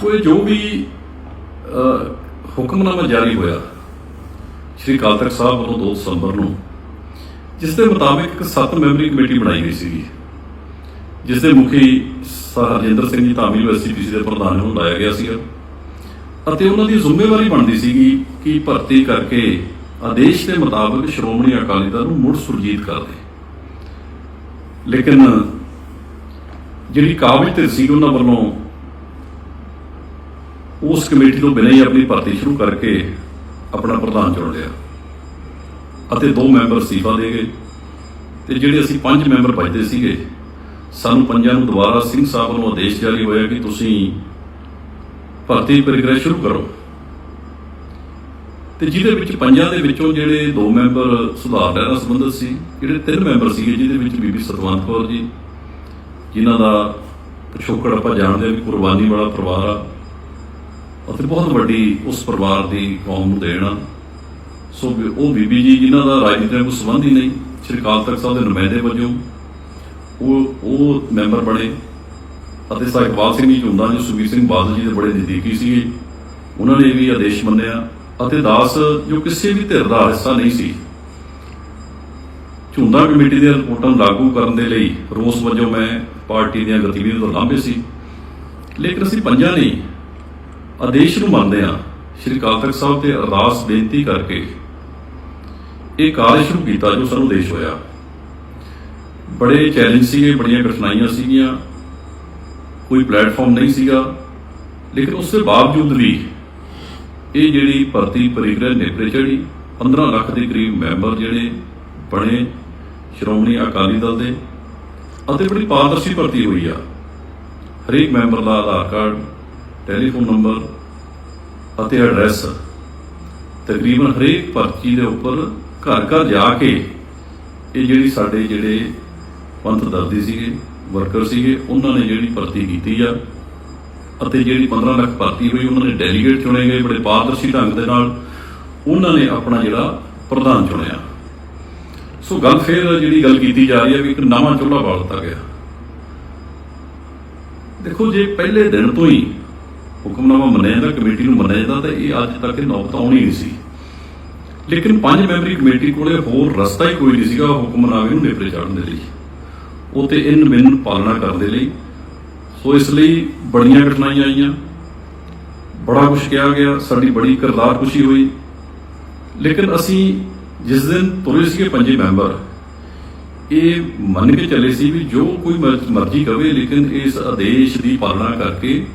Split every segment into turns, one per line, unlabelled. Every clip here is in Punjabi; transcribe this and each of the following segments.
ਸੋ ਇਹ ਜੋ ਵੀ ਅਹ, ਹੁਕਮਨਾਮਾ ਜਾਰੀ ਹੋਇਆ ਸ਼੍ਰੀ ਅਕਾਲ ਤਖਤ ਸਾਹਿਬ ਵੱਲੋਂ 2 ਦਸੰਬਰ ਨੂੰ ਜਿਸ ਦੇ ਮੁਤਾਬਿਕ ਇੱਕ 7 ਮੈਂਬਰੀ ਕਮੇਟੀ ਬਣਾਈ ਗਈ ਸੀਗੀ। ਜਿਸ ਦੇ ਮੁਖੀ ਸਰ ਹਰਜਿੰਦਰ ਸਿੰਘ ਜੀ ਧਾਮੀ ਯੂਨੀਵਰਸਿਟੀ ਦੇ ਪ੍ਰਧਾਨ ਨੂੰ ਲਾਇਆ ਗਿਆ ਸੀਗਾ। ਅਤੇ ਉਹਨਾਂ ਦੀ ਜ਼ਿੰਮੇਵਾਰੀ ਬਣਦੀ ਸੀਗੀ ਕਿ ਭਰਤੀ ਕਰਕੇ ਆਦੇਸ਼ ਦੇ ਮੁਤਾਬਕ ਸ਼੍ਰੋਮਣੀ ਅਕਾਲੀ ਦਲ ਨੂੰ ਮੁੜ ਸੁਰਜੀਤ ਕਰ ਦੇ ਲੇਕਿਨ ਜਿਹੜੀ ਕਾਬਜ ਧਿਰ ਸੀ ਉਹਨਾਂ ਵੱਲੋਂ ਉਸ ਕਮੇਟੀ ਤੋਂ ਬਿਨਾਂ ਹੀ ਆਪਣੀ ਭਰਤੀ ਸ਼ੁਰੂ ਕਰਕੇ ਆਪਣਾ ਪ੍ਰਧਾਨ ਚੁਣ ਲਿਆ। ਅਤੇ ਦੋ ਮੈਂਬਰ ਅਸਤੀਫਾ ਦੇ ਗਏ ਤੇ ਜਿਹੜੇ ਅਸੀਂ ਪੰਜ ਮੈਂਬਰ ਬਚਦੇ ਸੀਗੇ, ਸਾਨੂੰ ਪੰਜਾਂ ਨੂੰ ਦੁਬਾਰਾ ਸਿੰਘ ਸਾਹਿਬ ਵੱਲੋਂ ਆਦੇਸ਼ ਜਾਰੀ ਹੋਇਆ ਕਿ ਤੁਸੀਂ ਭਰਤੀ ਪ੍ਰਕਿਰਿਆ ਸ਼ੁਰੂ ਕਰੋ। ਤੇ ਜਿਹਦੇ ਵਿੱਚ ਪੰਜਾਂ ਦੇ ਵਿੱਚੋਂ ਜਿਹੜੇ ਦੋ ਮੈਂਬਰ ਸੁਧਾਰ ਲਹਿਰ ਨਾਲ ਸੰਬੰਧਿਤ ਸੀ, ਜਿਹੜੇ ਤਿੰਨ ਮੈਂਬਰ ਸੀਗੇ, ਜਿਹਦੇ ਵਿੱਚ ਬੀਬੀ ਸਤਵੰਤ ਕੌਰ ਜੀ, ਜਿਨ੍ਹਾਂ ਦਾ ਪਿਛੋਕੜ ਆਪਾਂ ਜਾਣਦੇ ਹਾਂ ਵੀ ਕੁਰਬਾਨੀ ਵਾਲਾ ਪਰਿਵਾਰ ਆ ਅਤੇ ਬਹੁਤ ਵੱਡੀ ਉਸ ਪਰਿਵਾਰ ਦੀ ਕੌਮ ਨੂੰ ਦੇਣ। ਆ ਸੋ ਉਹ ਬੀਬੀ ਜੀ ਜਿਨ੍ਹਾਂ ਦਾ ਰਾਜਨੀਤੀ ਨਾਲ ਕੋਈ ਸੰਬੰਧ ਹੀ ਨਹੀਂ, ਸ਼੍ਰੀ ਅਕਾਲ ਤਖਤ ਸਾਹਿਬ ਦੇ ਨੁਮਾਇੰਦੇ ਵਜੋਂ ਉਹ ਉਹ ਮੈਂਬਰ ਬਣੇ ਅਤੇ ਸਰ ਸਿੰਘ ਜੀ ਝੁੰਦਾ ਜੋ ਸੁਖਬੀਰ ਸਿੰਘ ਬਾਦਲ ਜੀ ਦੇ ਬੜੇ ਨਜ਼ਦੀਕੀ ਸੀਗੇ। ਉਹਨਾਂ ਨੇ ਵੀ ਆਦੇਸ਼ ਮੰਨਿਆ ਅਤੇ ਦਾਸ ਜੋ ਕਿਸੇ ਵੀ ਧਿਰ ਦਾ ਹਿੱਸਾ ਨਹੀਂ ਸੀ, ਝੁੰਦਾ ਕਮੇਟੀ ਦੀਆਂ ਰਿਪੋਰਟਾਂ ਲਾਗੂ ਕਰਨ ਦੇ ਲਈ ਰੋਸ ਵਜੋਂ ਮੈਂ ਪਾਰਟੀ ਦੀਆਂ ਗਤੀਵਿਧੀਆਂ ਤੋਂ ਲਾਂਭੇ ਸੀ। ਲੇਕਿਨ ਅਸੀਂ ਪੰਜਾਂ ਨਹੀਂ ਆਦੇਸ਼ ਨੂੰ ਮੰਨਦੇ ਹਾਂ, ਸ਼੍ਰੀ ਅਕਾਲ ਤਖਤ ਸਾਹਿਬ ਤੇ ਅਰਦਾਸ ਬੇਨਤੀ ਕਰਕੇ ਇਹ ਕਾਰਜ ਸ਼ੁਰੂ ਕੀਤਾ ਜੋ ਸਾਨੂੰ ਦੇਸ਼ ਹੋਇਆ। ਬੜੇ ਚੈਲੰਜ ਸੀਗੇ, ਬੜੀਆਂ ਕਠਿਨਾਈਆਂ ਸੀਗੀਆਂ, ਕੋਈ ਪਲੇਟਫਾਰਮ ਨਹੀਂ ਸੀਗਾ, ਲੇਕਿਨ ਉਸ ਦੇ ਬਾਵਜੂਦ ਵੀ ਇਹ ਜਿਹੜੀ ਭਰਤੀ ਪ੍ਰਕਿਰਿਆ ਨੇਪਰੇ ਚੜੀ 15 ਲੱਖ ਦੇ ਕਰੀਬ ਮੈਂਬਰ ਜਿਹੜੇ ਬਣੇ ਸ਼੍ਰੋਮਣੀ ਅਕਾਲੀ ਦਲ ਦੇ, ਅਤੇ ਬੜੀ ਪਾਰਦਰਸ਼ੀ ਭਰਤੀ ਹੋਈ ਆ। ਹਰੇਕ ਮੈਂਬਰ ਦਾ ਆਧਾਰ ਕਾਰਡ ਟੈਲੀਫੋਨ ਨੰਬਰ ਅਤੇ ਐਡਰੈਸ। ਤਕਰੀਬਨ ਹਰੇਕ ਪਰਚੀ ਦੇ ਉੱਪਰ ਘਰ ਘਰ ਜਾ ਕੇ ਇਹ ਜਿਹੜੀ ਸਾਡੇ ਜਿਹੜੇ ਪੰਥ ਦਰਦੀ ਸੀਗੇ, ਵਰਕਰ ਸੀਗੇ, ਉਹਨਾਂ ਨੇ ਜਿਹੜੀ ਭਰਤੀ ਕੀਤੀ ਆ ਅਤੇ ਜਿਹੜੀ 15 ਲੱਖ ਭਰਤੀ ਹੋਈ, ਉਹਨਾਂ ਨੇ ਡੈਲੀਗੇਟ ਚੁਣੇ ਗਏ ਬੜੇ ਪਾਰਦਰਸ਼ੀ ਢੰਗ ਦੇ ਨਾਲ। ਉਹਨਾਂ ਨੇ ਆਪਣਾ ਜਿਹੜਾ ਪ੍ਰਧਾਨ ਚੁਣਿਆ। ਸੋ ਗੱਲ ਫੇਰ ਜਿਹੜੀ ਗੱਲ ਕੀਤੀ ਜਾ ਰਹੀ ਹੈ ਵੀ ਇੱਕ ਨਵਾਂ ਚੁੱਲ੍ਹਾ ਬਾਲ ਦਿੱਤਾ ਗਿਆ। ਦੇਖੋ, ਜੇ ਪਹਿਲੇ ਦਿਨ ਤੋਂ ਹੀ ਹੁਕਮਨਾਮਾ ਮੰਨਿਆ ਜਾਂਦਾ, ਕਮੇਟੀ ਨੂੰ ਮੰਨਿਆ ਜਾਂਦਾ ਤਾਂ ਇਹ ਅੱਜ ਤੱਕ ਇਹ ਨੌਬਤ ਆਉਣੀ ਨਹੀਂ ਸੀ। ਲੇਕਿਨ ਪੰਜ ਮੈਂਬਰੀ ਕਮੇਟੀ ਕੋਲੇ ਹੋਰ ਰਸਤਾ ਹੀ ਕੋਈ ਨਹੀਂ ਸੀਗਾ ਹੁਕਮਨਾਮੇ ਨੂੰ ਨੇਪਰੇ ਚਾੜਨ ਦੇ ਲਈ। ਉਹ ਤੇ ਇਨ ਬਿਨ ਪਾਲਣਾ ਕਰਨ ਦੇ ਲਈ। ਸੋ ਇਸ ਲਈ ਬੜੀਆਂ ਘਟਨਾਈਆਂ ਆਈਆਂ। ਬੜਾ ਕੁਝ ਕਿਹਾ ਗਿਆ, ਸਾਡੀ ਬੜੀ ਕਰਦਾਰ ਖੁਸ਼ੀ ਹੋਈ। ਲੇਕਿਨ ਅਸੀਂ ਜਿਸ ਦਿਨ ਤੁਰੇ ਸੀਗੇ ਪੰਜੇ ਮੈਂਬਰ, ਇਹ ਮੰਨ ਕੇ ਚੱਲੇ ਸੀ ਵੀ ਜੋ ਕੋਈ ਮਰਜ਼ੀ ਕਵੇ, ਲੇਕਿਨ ਇਸ ਆਦੇਸ਼ ਦੀ ਪਾਲਣਾ ਕਰਕੇ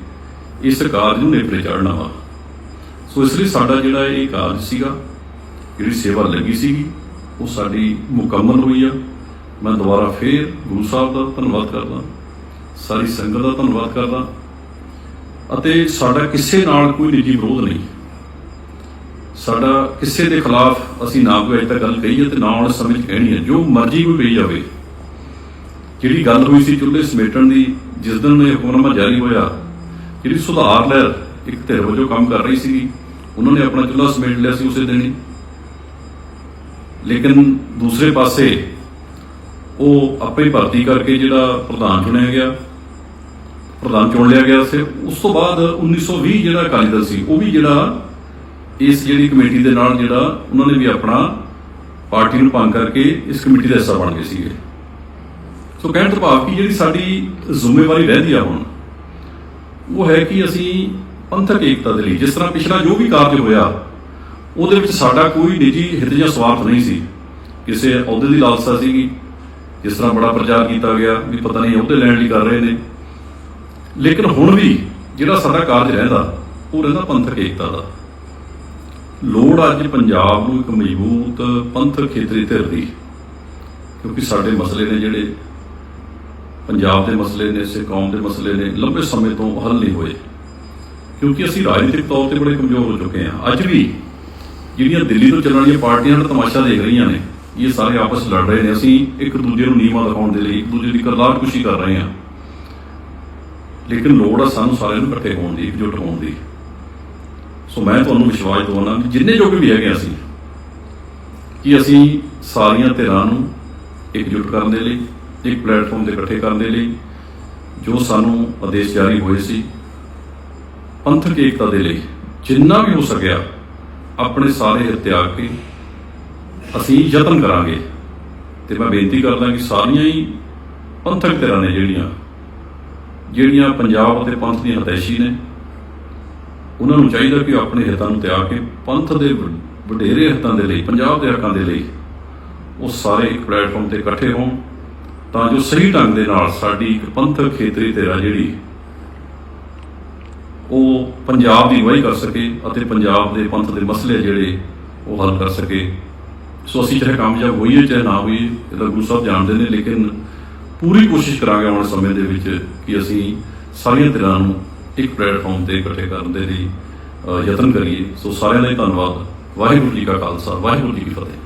ਇਸ ਕਾਰਜ ਨੂੰ ਨੇਪਰੇ ਚਾੜਨਾ ਵਾ। ਸੋ ਇਸ ਲਈ ਸਾਡਾ ਜਿਹੜਾ ਇਹ ਕਾਰਜ ਸੀਗਾ, ਜਿਹੜੀ ਸੇਵਾ ਲੱਗੀ ਸੀਗੀ, ਉਹ ਸਾਡੀ ਮੁਕੰਮਲ ਹੋਈ ਆ। ਮੈਂ ਦੁਬਾਰਾ ਫੇਰ ਗੁਰੂ ਸਾਹਿਬ ਦਾ ਧੰਨਵਾਦ ਕਰਦਾ, ਸਾਰੀ ਸੰਗਤ ਦਾ ਧੰਨਵਾਦ ਕਰਦਾ। ਅਤੇ ਸਾਡਾ ਕਿਸੇ ਨਾਲ ਕੋਈ ਨਿੱਜੀ ਵਿਰੋਧ ਨਹੀਂ। ਸਾਡਾ ਕਿਸੇ ਦੇ ਖਿਲਾਫ ਅਸੀਂ ਨਾ ਕੋਈ ਅਜੇ ਤੱਕ ਗੱਲ ਕਹੀ ਹੈ ਤੇ ਨਾ ਆਉਣ ਸਮੇਂ 'ਚ ਕਹਿਣੀ ਹੈ ਜੋ ਮਰਜ਼ੀ ਕੋਈ ਕਹੀ ਜਾਵੇ। ਜਿਹੜੀ ਗੱਲ ਹੋਈ ਸੀ ਚੁੱਲ੍ਹੇ ਸਮੇਟਣ ਦੀ, ਜਿਸ ਦਿਨ ਇਹ ਹੁਕਮਨਾਮਾ ਜਾਰੀ ਹੋਇਆ ਜਿਹੜੀ ਸੁਧਾਰ ਲਹਿਰ ਇੱਕ ਧਿਰ ਵਜੋਂ ਕੰਮ ਕਰ ਰਹੀ ਸੀ ਉਹਨਾਂ ਨੇ ਆਪਣਾ ਚੁੱਲ੍ਹਾ ਸਮੇਟ ਲਿਆ ਸੀ ਉਸੇ ਦਿਨ ਹੀ। ਲੇਕਿਨ ਦੂਸਰੇ ਪਾਸੇ ਉਹ ਆਪੇ ਭਰਤੀ ਕਰਕੇ ਜਿਹੜਾ ਪ੍ਰਧਾਨ ਚੁਣਿਆ ਗਿਆ, ਪ੍ਰਧਾਨ ਚੁਣ ਲਿਆ ਗਿਆ ਸੀ। ਉਸ ਤੋਂ ਬਾਅਦ 1920 ਜਿਹੜਾ ਅਕਾਲੀ ਦਲ ਸੀ, ਉਹ ਵੀ ਜਿਹੜਾ ਇਸ ਜਿਹੜੀ ਕਮੇਟੀ ਦੇ ਨਾਲ ਜਿਹੜਾ ਉਹਨਾਂ ਨੇ ਵੀ ਆਪਣਾ ਪਾਰਟੀ ਨੂੰ ਭੰਗ ਕਰਕੇ ਇਸ ਕਮੇਟੀ ਦਾ ਹਿੱਸਾ ਬਣ ਗਏ ਸੀਗੇ। ਸੋ ਕਹਿਣ ਤੋਂ ਭਾਵ ਕਿ ਜਿਹੜੀ ਸਾਡੀ ਜ਼ਿੰਮੇਵਾਰੀ ਰਹਿੰਦੀ ਆ ਹੁਣ ਉਹ ਹੈ ਕਿ ਅਸੀਂ ਪੰਥਕ ਏਕਤਾ ਦੇ ਲਈ, ਜਿਸ ਤਰ੍ਹਾਂ ਪਿਛਲਾ ਜੋ ਵੀ ਕਾਰਜ ਹੋਇਆ, ਉਹਦੇ ਵਿੱਚ ਸਾਡਾ ਕੋਈ ਨਿੱਜੀ ਹਿੱਤ ਜਾਂ ਸਵਾਰਥ ਨਹੀਂ ਸੀ। ਕਿਸੇ ਅਹੁਦੇ ਦੀ ਲਾਲਸਾ ਸੀਗੀ, ਜਿਸ ਤਰ੍ਹਾਂ ਬੜਾ ਪ੍ਰਚਾਰ ਕੀਤਾ ਗਿਆ ਵੀ ਪਤਾ ਨਹੀਂ ਅਹੁਦੇ ਲੈਣ ਲਈ ਕਰ ਰਹੇ ਨੇ। ਲੇਕਿਨ ਹੁਣ ਵੀ ਜਿਹੜਾ ਸਾਡਾ ਕਾਰਜ ਰਹਿੰਦਾ, ਉਹ ਰਹਿੰਦਾ ਪੰਥਕ ਏਕਤਾ ਦਾ। ਲੋੜ ਅੱਜ ਪੰਜਾਬ ਨੂੰ ਇੱਕ ਮਜ਼ਬੂਤ ਪੰਥਕ ਖੇਤਰੀ ਧਿਰ ਦੀ, ਕਿਉਂਕਿ ਸਾਡੇ ਮਸਲੇ ਨੇ ਜਿਹੜੇ ਪੰਜਾਬ ਦੇ ਮਸਲੇ ਨੇ ਸੇ ਕੌਮ ਦੇ ਮਸਲੇ ਨੇ ਲੰਬੇ ਸਮੇਂ ਤੋਂ ਹੱਲ ਨਹੀਂ ਹੋਏ। ਕਿਉਂਕਿ ਅਸੀਂ ਰਾਜਨੀਤਿਕ ਤੌਰ ਤੇ ਬੜੇ ਕਮਜ਼ੋਰ ਹੋ ਚੁੱਕੇ ਹਾਂ। ਅੱਜ ਵੀ ਜਿਹੜੀਆਂ ਦਿੱਲੀ ਤੋਂ ਚੱਲਣ ਵਾਲੀਆਂ ਪਾਰਟੀਆਂ ਦਾ ਤਮਾਸ਼ਾ ਦੇਖ ਰਹੀਆਂ ਨੇ, ਇਹ ਸਾਰੇ ਆਪਸ ਲੜ ਰਹੇ ਨੇ। ਅਸੀਂ ਇੱਕ ਦੂਜੇ ਨੂੰ ਨੀਵਾਂ ਦਿਖਾਉਣ ਦੇ ਲਈ ਇੱਕ ਦੂਜੇ ਦੀ ਕਰਦਾਰ ਕੁਸ਼ੀ ਕਰ ਰਹੇ ਹਾਂ। ਲੇਕਿਨ ਲੋੜ ਆ ਸਾਨੂੰ ਸਾਰਿਆਂ ਨੂੰ ਇਕੱਠੇ ਹੋਣ ਦੀ, ਇਕਜੁੱਟ ਹੋਣ ਦੀ। ਸੋ ਮੈਂ ਤੁਹਾਨੂੰ ਵਿਸ਼ਵਾਸ ਦਿਵਾਉਣਾ ਕਿ ਜਿੰਨੇ ਜੋਗੇ ਵੀ ਹੈਗੇ ਅਸੀਂ, ਕਿ ਅਸੀਂ ਸਾਰੀਆਂ ਧਿਰਾਂ ਨੂੰ ਇਕਜੁੱਟ ਕਰਨ ਦੇ ਲਈ ਇੱਕ ਪਲੇਟਫਾਰਮ ਤੇ ਇਕੱਠੇ ਕਰਨ ਦੇ ਲਈ, ਜੋ ਸਾਨੂੰ ਆਦੇਸ਼ ਜਾਰੀ ਹੋਏ ਸੀ। ਪੰਥਕ ਏਕਤਾ ਦੇ ਲਈ, ਜਿੰਨਾ ਵੀ ਹੋ ਸਕਿਆ, ਆਪਣੇ ਸਾਰੇ ਹਿੱਤ ਤਿਆਗ ਕੇ ਅਸੀਂ ਯਤਨ ਕਰਾਂਗੇ। ਤੇ ਮੈਂ ਬੇਨਤੀ ਕਰਦਾ ਕਿ ਸਾਰੀਆਂ ਹੀ ਪੰਥਕ ਧਿਰਾਂ ਨੇ ਜਿਹੜੀਆਂ ਜਿਹੜੀਆਂ ਪੰਜਾਬ ਅਤੇ ਪੰਥ ਦੀਆਂ ਹਤੈਸ਼ੀ ਨੇ, ਉਹਨਾਂ ਨੂੰ ਚਾਹੀਦਾ ਕਿ ਉਹ ਆਪਣੇ ਹਿੱਤਾਂ ਨੂੰ ਤਿਆਗ ਕੇ ਪੰਥ ਦੇ ਵਡੇਰੇ ਹਿੱਤਾਂ ਦੇ ਲਈ, ਪੰਜਾਬ ਦੇ ਹੱਕਾਂ ਦੇ ਲਈ ਉਹ ਸਾਰੇ ਇੱਕ ਪਲੇਟਫਾਰਮ ਤੇ ਇਕੱਠੇ ਹੋਣ। ਤਾਂ ਜੋ ਸਹੀ ਢੰਗ ਦੇ ਨਾਲ ਸਾਡੀ ਇੱਕ ਪੰਥਕ ਖੇਤਰੀ ਧਿਰਾ ਜਿਹੜੀ ਉਹ ਪੰਜਾਬ ਦੀ ਅਗਵਾਈ ਕਰ ਸਕੇ ਅਤੇ ਪੰਜਾਬ ਦੇ ਪੰਥ ਦੇ ਮਸਲੇ ਜਿਹੜੇ ਉਹ ਹੱਲ ਕਰ ਸਕੇ। ਸੋ ਅਸੀਂ ਚਾਹੇ ਕਾਮਯਾਬ ਹੋਈਏ, ਚਾਹੇ ਨਾ ਹੋਈਏ, ਇਹ ਗੁਰੂ ਸਾਹਿਬ ਜਾਣਦੇ ਨੇ, ਲੇਕਿਨ ਪੂਰੀ ਕੋਸ਼ਿਸ਼ ਕਰਾਂਗੇ ਆਉਣ ਸਮੇਂ ਦੇ ਵਿੱਚ ਕਿ ਅਸੀਂ ਸਾਰੀਆਂ ਧਿਰਾਂ ਨੂੰ ਇੱਕ ਪਲੇਟਫਾਰਮ ਤੇ ਇਕੱਠੇ ਕਰਨ ਦੇ ਲਈ ਯਤਨ ਕਰੀਏ। ਸੋ ਸਾਰਿਆਂ ਦਾ ਹੀ ਧੰਨਵਾਦ। ਵਾਹਿਗੁਰੂ ਜੀ ਕਾ ਖਾਲਸਾ, ਵਾਹਿਗੁਰੂ ਜੀ ਕੀ ਫਤਿਹ।